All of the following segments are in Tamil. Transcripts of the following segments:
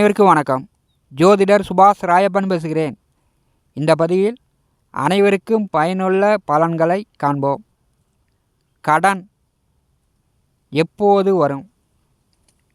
அனைவருக்கும் வணக்கம். ஜோதிடர் சுபாஷ் ராயப்பன் பேசுகிறேன். இந்த பதிவில் அனைவருக்கும் பயனுள்ள பலன்களை காண்போம். கடன் எப்போது வரும்?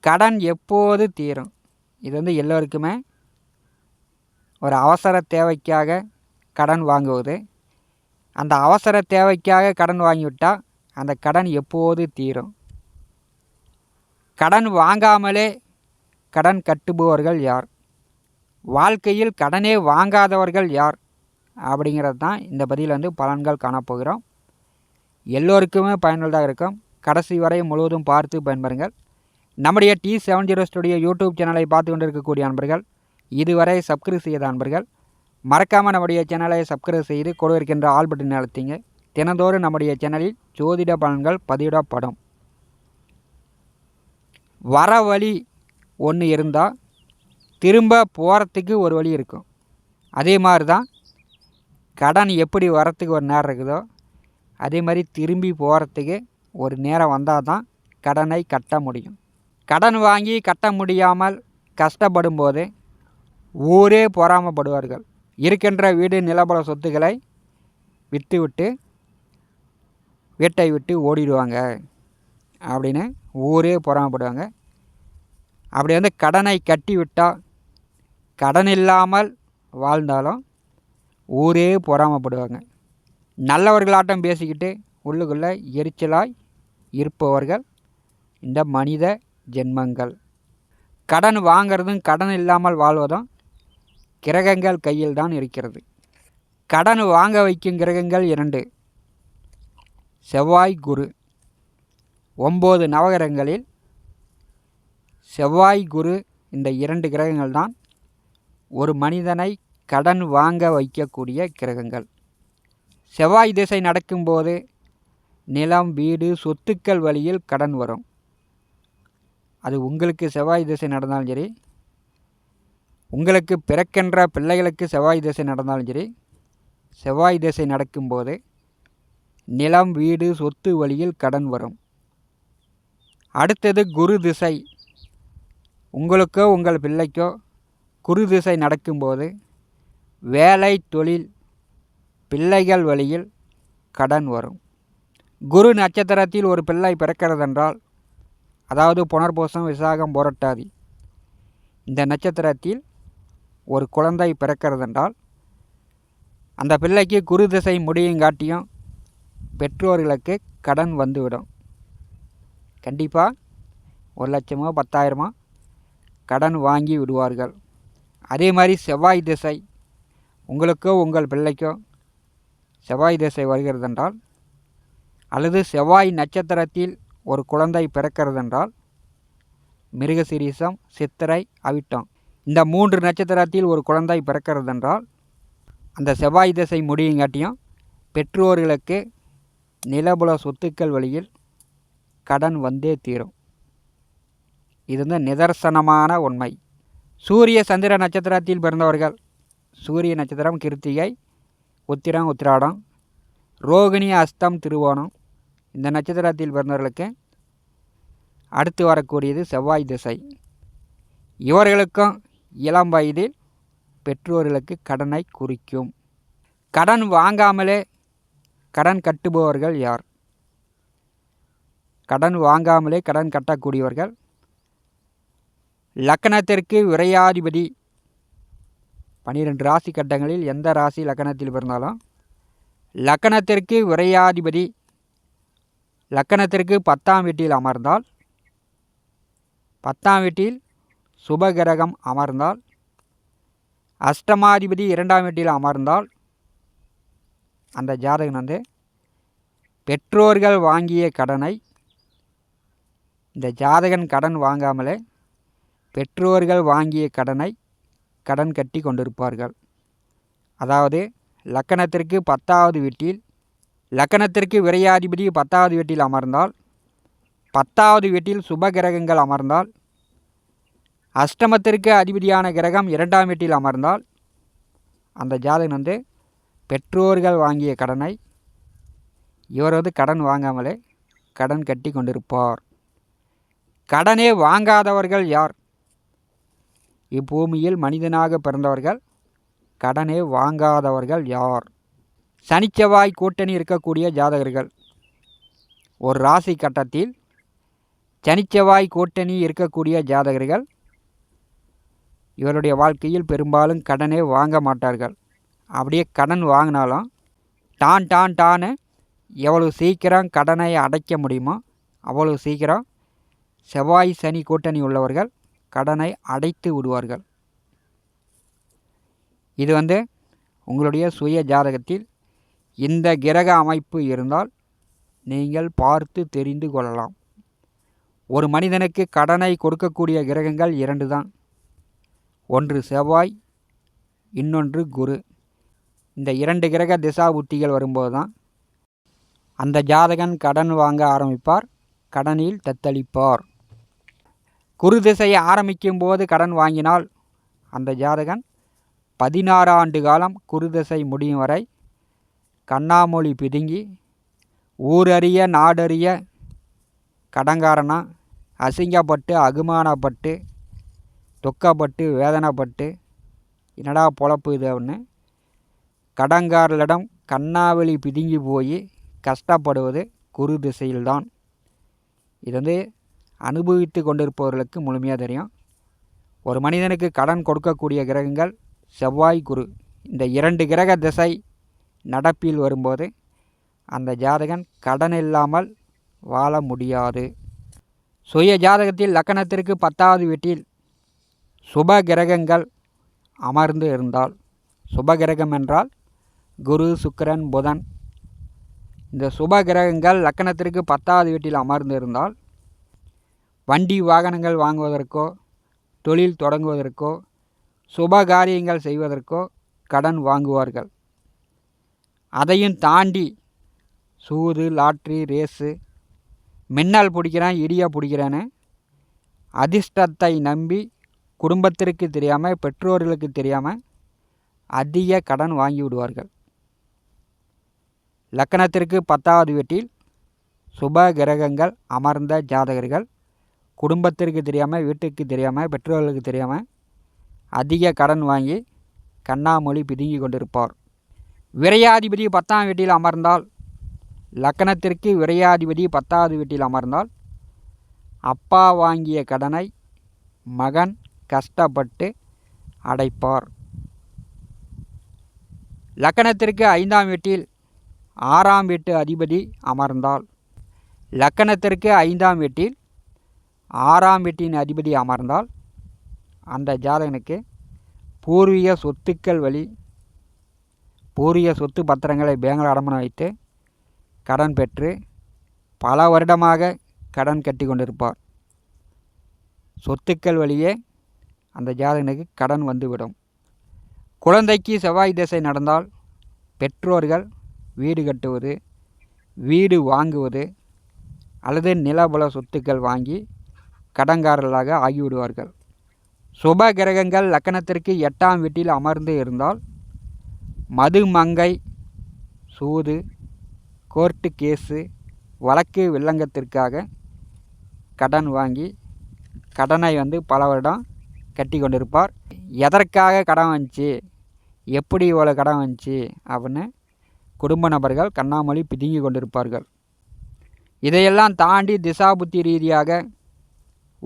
கடன் எப்போது தீரும்? இது வந்து எல்லோருக்குமே ஒரு அவசர தேவைக்காக கடன் வாங்குவது. அந்த அவசர தேவைக்காக கடன் வாங்கிவிட்டால் அந்த கடன் எப்போது தீரும்? கடன் வாங்காமலே கடன் கட்டுபவர்கள் யார்? வாழ்க்கையில் கடனே வாங்காதவர்கள் யார்? அப்படிங்கிறது தான் இந்த பதிவில் வந்து பலன்கள் காணப்போகிறோம் எல்லோருக்குமே பயனுள்ளதாக இருக்கும். கடைசி வரை முழுவதும் பார்த்து பயன்பெறுங்கள். நம்முடைய T seven zero studio YouTube சேனலை பார்த்து கொண்டிருக்கக்கூடிய அன்பர்கள் இதுவரை சப்ஸ்கிரைப் செய்த அன்பர்கள் மறக்காமல் நம்முடைய சேனலை சப்ஸ்கிரைப் செய்து கொடுக்கின்ற ஆல் பட்டன் அழுத்திங்க. தினந்தோறும் நம்முடைய சேனலில் ஜோதிட பலன்கள் பதிவிடப்படும். வர வழி ஒன்று இருந்தால் திரும்ப போகிறதுக்கு ஒரு வழி இருக்கும். அதே மாதிரி தான் கடன் எப்படி வரத்துக்கு ஒரு நேரம் இருக்குதோ அதே மாதிரி திரும்பி போகிறதுக்கு ஒரு நேரம் வந்தால் தான் கடனை கட்ட முடியும். கடன் வாங்கி கட்ட முடியாமல் கஷ்டப்படும் போது ஊரே பொறாமப்படுவார்கள். இருக்கின்ற வீடு நிலபல சொத்துக்களை விற்றுவிட்டு வீட்டை விட்டு ஓடிடுவாங்க அப்படின்னு ஊரே பொறாமப்படுவாங்க. அப்படி வந்து கடனை கட்டி விட்டால் கடன் இல்லாமல் வாழ்ந்தாலும் ஊரே பொறாமப்படுவாங்க. நல்லவர்களாட்டம் பேசிக்கிட்டு உள்ளுக்குள்ளே எரிச்சலாய் இருப்பவர்கள் இந்த மனித ஜென்மங்கள். கடன் வாங்கிறதும் கடன் இல்லாமல் வாழ்வதும் கிரகங்கள் கையில் தான் இருக்கிறது. கடன் வாங்க வைக்கும் கிரகங்கள் இரண்டு. செவ்வாய் குரு. ஒம்பது நவகிரகங்களில் செவ்வாய் குரு இந்த இரண்டு கிரகங்கள் தான் ஒரு மனிதனை கடன் வாங்க வைக்கக்கூடிய கிரகங்கள். செவ்வாய் திசை நடக்கும்போது நிலம் வீடு சொத்துக்கள் வழியில் கடன் வரும். அது உங்களுக்கு செவ்வாய் திசை நடந்தாலும் சரி உங்களுக்கு பிறக்கின்ற பிள்ளைகளுக்கு செவ்வாய் திசை நடந்தாலும் சரி செவ்வாய் திசை நடக்கும்போது நிலம் வீடு சொத்து வழியில் கடன் வரும். அடுத்தது குரு திசை. உங்களுக்கோ உங்கள் பிள்ளைக்கோ குரு திசை நடக்கும்போது வேலை தொழில் பிள்ளைகள் வழியில் கடன் வரும். குரு நட்சத்திரத்தில் ஒரு பிள்ளை பிறக்கிறதென்றால் அதாவது புனர்பூசம் விசாகம் புரட்டாதி இந்த நட்சத்திரத்தில் ஒரு குழந்தை பிறக்கிறதென்றால் அந்த பிள்ளைக்கு குரு திசை முடியும் காட்டியும் பெற்றோர்களுக்கு கடன் வந்துவிடும். கண்டிப்பாக ஒரு லட்சமோ பத்தாயிரமோ கடன் வாங்கி விடுவார்கள். அதே மாதிரி செவ்வாய் திசை உங்களுக்கோ உங்கள் பிள்ளைக்கோ செவ்வாய் திசை வருகிறதென்றால் அல்லது செவ்வாய் நட்சத்திரத்தில் ஒரு குழந்தை பிறக்கிறதென்றால் மிருகசிரீசம் சித்திரை அவிட்டம் இந்த மூன்று நட்சத்திரத்தில் ஒரு குழந்தை பிறக்கிறதென்றால் அந்த செவ்வாய் திசை முடியுங்காட்டியும் பெற்றோர்களுக்கு நிலபுல சொத்துக்கள் வழியில் கடன் வந்தே தீரும். இது வந்து நிதர்சனமான உண்மை. சூரிய சந்திர நட்சத்திரத்தில் பிறந்தவர்கள். சூரிய நட்சத்திரம் கிருத்திகை உத்திரம் உத்திராடம் ரோகிணி அஸ்தம் திருவோணம். இந்த நட்சத்திரத்தில் பிறந்தவர்களுக்கு அடுத்து வரக்கூடியது செவ்வாய் திசை. இவர்களுக்கும் இளம் வயதில் பெற்றோர்களுக்கு கடனை குறிக்கும். கடன் வாங்காமலே கடன் கட்டுபவர்கள் யார்? கடன் வாங்காமலே கடன் கட்டக்கூடியவர்கள் லக்கணத்திற்கு விரையாதிபதி. பன்னிரெண்டு ராசி கட்டங்களில் எந்த ராசி லக்கணத்தில் பிறந்தாலும் லக்கணத்திற்கு விரையாதிபதி. லக்கணத்திற்கு பத்தாம் வீட்டில் அமர்ந்தால் பத்தாம் வீட்டில் சுபகிரகம் அமர்ந்தால் அஷ்டமாதிபதி இரண்டாம் வீட்டில் அமர்ந்தால் அந்த ஜாதகன் வந்து பெற்றோர்கள் வாங்கிய கடனை இந்த ஜாதகன் கடன் வாங்காமலே பெற்றோர்கள் வாங்கிய கடனை கடன் கட்டி கொண்டிருப்பார்கள். அதாவது லக்கணத்திற்கு பத்தாவது வீட்டில் லக்கணத்திற்கு விரையாதிபதி பத்தாவது வீட்டில் அமர்ந்தால் பத்தாவது வீட்டில் சுப கிரகங்கள் அமர்ந்தால் அஷ்டமத்திற்கு அதிபதியான கிரகம் இரண்டாம் வீட்டில் அமர்ந்தால் அந்த ஜாதகன் வந்து பெற்றோர்கள் வாங்கிய கடனை இவர் வந்து கடன் வாங்காமலே கடன் கட்டி கொண்டிருப்பார். கடனே வாங்காதவர்கள் யார்? இப்பூமியில் மனிதனாக பிறந்தவர்கள் கடனே வாங்காதவர்கள் யார்? சனிச்செவ்வாய் கூட்டணி இருக்கக்கூடிய ஜாதகர்கள். ஒரு ராசி கட்டத்தில் சனிச்செவ்வாய் கூட்டணி இருக்கக்கூடிய ஜாதகர்கள் இவருடைய வாழ்க்கையில் பெரும்பாலும் கடனே வாங்க மாட்டார்கள். அப்படியே கடன் வாங்கினாலும் டான் டான் டான்னு எவ்வளவு சீக்கிரம் கடனை அடைக்க முடியுமோ அவ்வளவு சீக்கிரம் செவ்வாய் சனி கூட்டணி உள்ளவர்கள் கடனை அடைத்து விடுவார்கள். இது வந்து உங்களுடைய சுய ஜாதகத்தில் இந்த கிரக அமைப்பு இருந்தால் நீங்கள் பார்த்து தெரிந்து கொள்ளலாம். ஒரு மனிதனுக்கு கடனை கொடுக்கக்கூடிய கிரகங்கள் இரண்டு தான். ஒன்று செவ்வாய் இன்னொன்று குரு. இந்த இரண்டு கிரக திசா புத்திகள் வரும்போது தான் அந்த ஜாதகன் கடன் வாங்க ஆரம்பிப்பார் கடனில் தத்தளிப்பார். குரு திசையை ஆரம்பிக்கும் போது கடன் வாங்கினால் அந்த ஜாதகன் பதினாறு ஆண்டு காலம் குரு திசை முடியும் வரை கண்ணாமொழி பிதுங்கி ஊரறிய நாடறிய கடங்காரனாக அசிங்கப்பட்டு அகுமானப்பட்டு துக்கப்பட்டு வேதனைப்பட்டு என்னடா பொழப்பு இது அப்படின்னு கடங்காரர்களிடம் கண்ணாவெளி பிதுங்கி போய் கஷ்டப்படுவது குரு திசையில்தான் இது வந்து அனுபவித்து கொண்டிருப்பவர்களுக்கு முழுமையாக தெரியும். ஒரு மனிதனுக்கு கடன் கொடுக்கக்கூடிய கிரகங்கள் செவ்வாய் குரு. இந்த இரண்டு கிரக திசை நடப்பில் வரும்போது அந்த ஜாதகன் கடன் இல்லாமல் வாழ முடியாது. சுய ஜாதகத்தில் லக்கணத்திற்கு பத்தாவது வீட்டில் சுப கிரகங்கள் அமர்ந்து இருந்தால் சுப கிரகம் என்றால் குரு சுக்கிரன் புதன். இந்த சுப கிரகங்கள் லக்கணத்திற்கு பத்தாவது வீட்டில் அமர்ந்து இருந்தால் வண்டி வாகனங்கள் வாங்குவதற்கோ தொழில் தொடங்குவதற்கோ சுப காரியங்கள் செய்வதற்கோ கடன் வாங்குவார்கள். அதையும் தாண்டி சூது லாட்ரி ரேஸு மின்னல் பிடிக்கிறேன் இடியை பிடிக்கிறேன்னு அதிர்ஷ்டத்தை நம்பி குடும்பத்திற்கு தெரியாமல் பெற்றோர்களுக்கு தெரியாமல் அதிக கடன் வாங்கி விடுவார்கள். லக்கணத்திற்கு பத்தாவது வீட்டில் சுப கிரகங்கள் அமர்ந்த ஜாதகர்கள் குடும்பத்திற்கு தெரியாமல் வீட்டுக்கு தெரியாமல் பெற்றோர்களுக்கு தெரியாமல் அதிக கடன் வாங்கி கண்ணாமொழி பிதுங்கி கொண்டிருப்பார். விரையாதிபதி பத்தாம் வீட்டில் அமர்ந்தால் லக்கணத்திற்கு விரையாதிபதி பத்தாவது வீட்டில் அமர்ந்தால் அப்பா வாங்கிய கடனை மகன் கஷ்டப்பட்டு அடைப்பார். லக்கணத்திற்கு ஐந்தாம் வீட்டில் ஆறாம் வீட்டு அதிபதி அமர்ந்தால் லக்கணத்திற்கு ஐந்தாம் வீட்டில் ஆறாம் வீட்டின் அதிபதி அமர்ந்தால் அந்த ஜாதகனுக்கு பூர்வீக சொத்துக்கள் வழி பூர்வீக சொத்து பத்திரங்களை பேங்கில் அடமானம் வைத்து கடன் பெற்று பல வருடமாக கடன் கட்டி கொண்டிருப்பார். சொத்துக்கள் வழியே அந்த ஜாதகனுக்கு கடன் வந்துவிடும். குழந்தைக்கு செவ்வாய் திசை நடந்தால் பெற்றோர்கள் வீடு கட்டுவது வீடு வாங்குவது அல்லது நிலபல சொத்துக்கள் வாங்கி கடங்காரர்களாக ஆகிவிடுவார்கள். சுப கிரகங்கள் லக்கணத்திற்கு எட்டாம் வீட்டில் அமர்ந்து இருந்தால் மது மங்கை சூது கோர்ட்டு கேஸு வழக்கு வில்லங்கத்திற்காக கடன் வாங்கி கடனை வந்து பல வருடம் கட்டி கொண்டிருப்பார். எதற்காக கடன் வந்துச்சு எப்படி இவ்வளோ கடன் வந்துச்சு அப்படின்னு குடும்ப நபர்கள் கண்ணாமொழி பிதுங்கி கொண்டிருப்பார்கள். இதையெல்லாம் தாண்டி திசாபுத்தி ரீதியாக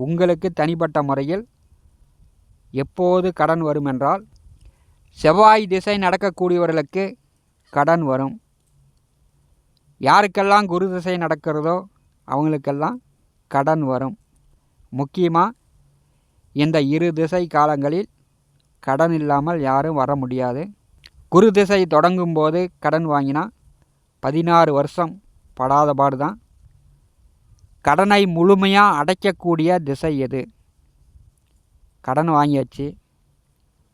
உங்களுக்கு தனிப்பட்ட முறையில் எப்போது கடன் வரும் என்றால் செவ்வாய் திசை நடக்கக்கூடியவர்களுக்கு கடன் வரும். யாருக்கெல்லாம் குரு திசை நடக்கிறதோ அவங்களுக்கெல்லாம் கடன் வரும். முக்கியமாக இந்த இரு திசை காலங்களில் கடன் இல்லாமல் யாரும் வர முடியாது. குரு திசை தொடங்கும் போது கடன் வாங்கினா பதினாறு வருஷம் படாத பாடு தான் கடனை முழுமையாக அடைக்கக்கூடிய திசை எது? கடன் வாங்கியாச்சு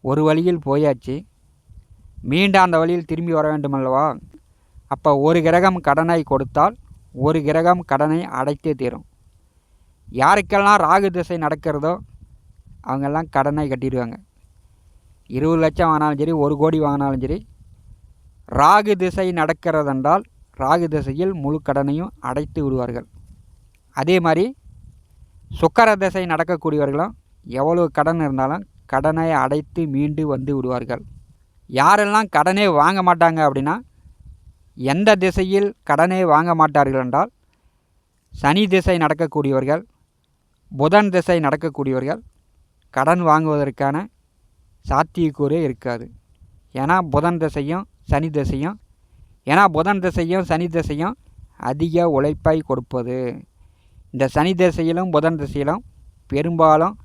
ஒரு வழியில் போயாச்சு மீண்டும் அந்த வழியில் திரும்பி வர வேண்டுமல்லவா அப்போ ஒரு கிரகம் கடனை கொடுத்தால் ஒரு கிரகம் கடனை அடைத்தே தீரும். யாருக்கெல்லாம் ராகு திசை நடக்கிறதோ அவங்கெல்லாம் கடனை கட்டிடுவாங்க. இருபது லட்சம் வாங்கினாலும் சரி ஒரு கோடி வாங்கினாலும் சரி ராகு திசை நடக்கிறதென்றால் ராகு திசையில் முழு கடனையும் அடைத்து விடுவார்கள். அதே மாதிரி சுக்கர திசை நடக்கக்கூடியவர்களும் எவ்வளோ கடன் இருந்தாலும் கடனை அடைத்து மீண்டு வந்து விடுவார்கள். யாரெல்லாம் கடனே வாங்க மாட்டாங்க அப்படின்னா எந்த திசையில் கடனே வாங்க மாட்டார்கள் என்றால் சனி திசை நடக்கக்கூடியவர்கள் புதன் திசை நடக்கக்கூடியவர்கள் கடன் வாங்குவதற்கான சாத்தியக்கூறே இருக்காது. ஏன்னா புதன் திசையும் சனி திசையும் ஏன்னா புதன் திசையும் சனி திசையும் அதிக உழைப்பை கொடுப்பது. இந்த சனி திசையிலும் புதன் திசையிலும் பெரும்பாலும்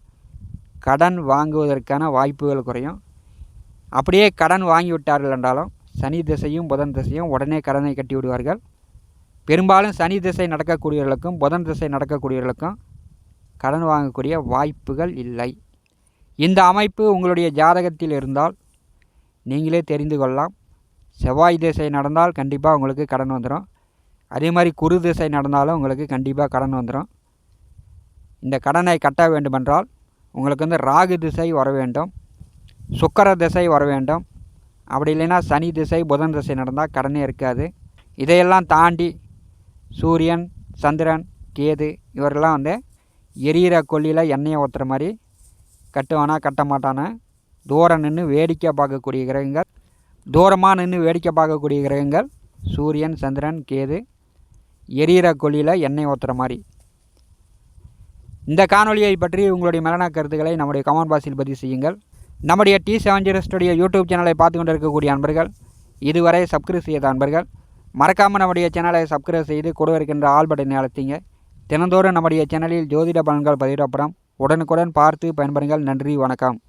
கடன் வாங்குவதற்கான வாய்ப்புகள் குறையும். அப்படியே கடன் வாங்கி விட்டார்கள் என்றாலும் சனி திசையும் புதன் திசையும் உடனே கடனை கட்டி விடுவார்கள் பெரும்பாலும் சனி திசை நடக்கக்கூடியவர்களுக்கும் புதன் திசை நடக்கக்கூடியவர்களுக்கும் கடன் வாங்கக்கூடிய வாய்ப்புகள் இல்லை. இந்த அமைப்பு உங்களுடைய ஜாதகத்தில் இருந்தால் நீங்களே தெரிந்து கொள்ளலாம். செவ்வாய் திசை நடந்தால் கண்டிப்பாக உங்களுக்கு கடன் வந்துடும் அதே மாதிரி குரு திசை நடந்தாலும் உங்களுக்கு கண்டிப்பாக கடன் வந்துடும் இந்த கடனை கட்ட வேண்டுமென்றால் உங்களுக்கு வந்து ராகு திசை வர வேண்டும். சுக்கர திசை வர வேண்டும். அப்படி இல்லைன்னா சனி திசை புதன் திசை நடந்தால் கடனே இருக்காது. இதையெல்லாம் தாண்டி சூரியன் சந்திரன் கேது இவரெல்லாம் வந்து எரியிற கொல்லியில் எண்ணெயை ஊற்றுற மாதிரி கட்டுவானா கட்ட மாட்டானா? தூரம் நின்று வேடிக்கை பார்க்கக்கூடிய கிரகங்கள் தூரமாக நின்று வேடிக்கை பார்க்கக்கூடிய கிரகங்கள் சூரியன் சந்திரன் கேது எரியிற கொல்லியில் எண்ணெய் ஊற்றுற மாதிரி. இந்த காணொலியை பற்றி உங்களுடைய மரண கருத்துக்களை நம்முடைய கமெண்ட் பாக்ஸில் பதிவு செய்யுங்கள். நம்முடைய T seven zero studio YouTube சேனலை பார்த்து கொண்டு இருக்கக்கூடிய அன்பர்கள் இதுவரை சப்ஸ்கிரைப் செய்யாத அன்பர்கள் மறக்காமல் நம்முடைய சேனலை சப்ஸ்கிரைப் செய்து கூட இருக்கின்ற ஆல் பட்டனை தினந்தோறும் நம்முடைய சேனலில் ஜோதிட பலன்கள் பதிவிடப்படும். உடனுக்குடன் பார்த்து பயன்பெறுங்கள். நன்றி வணக்கம்.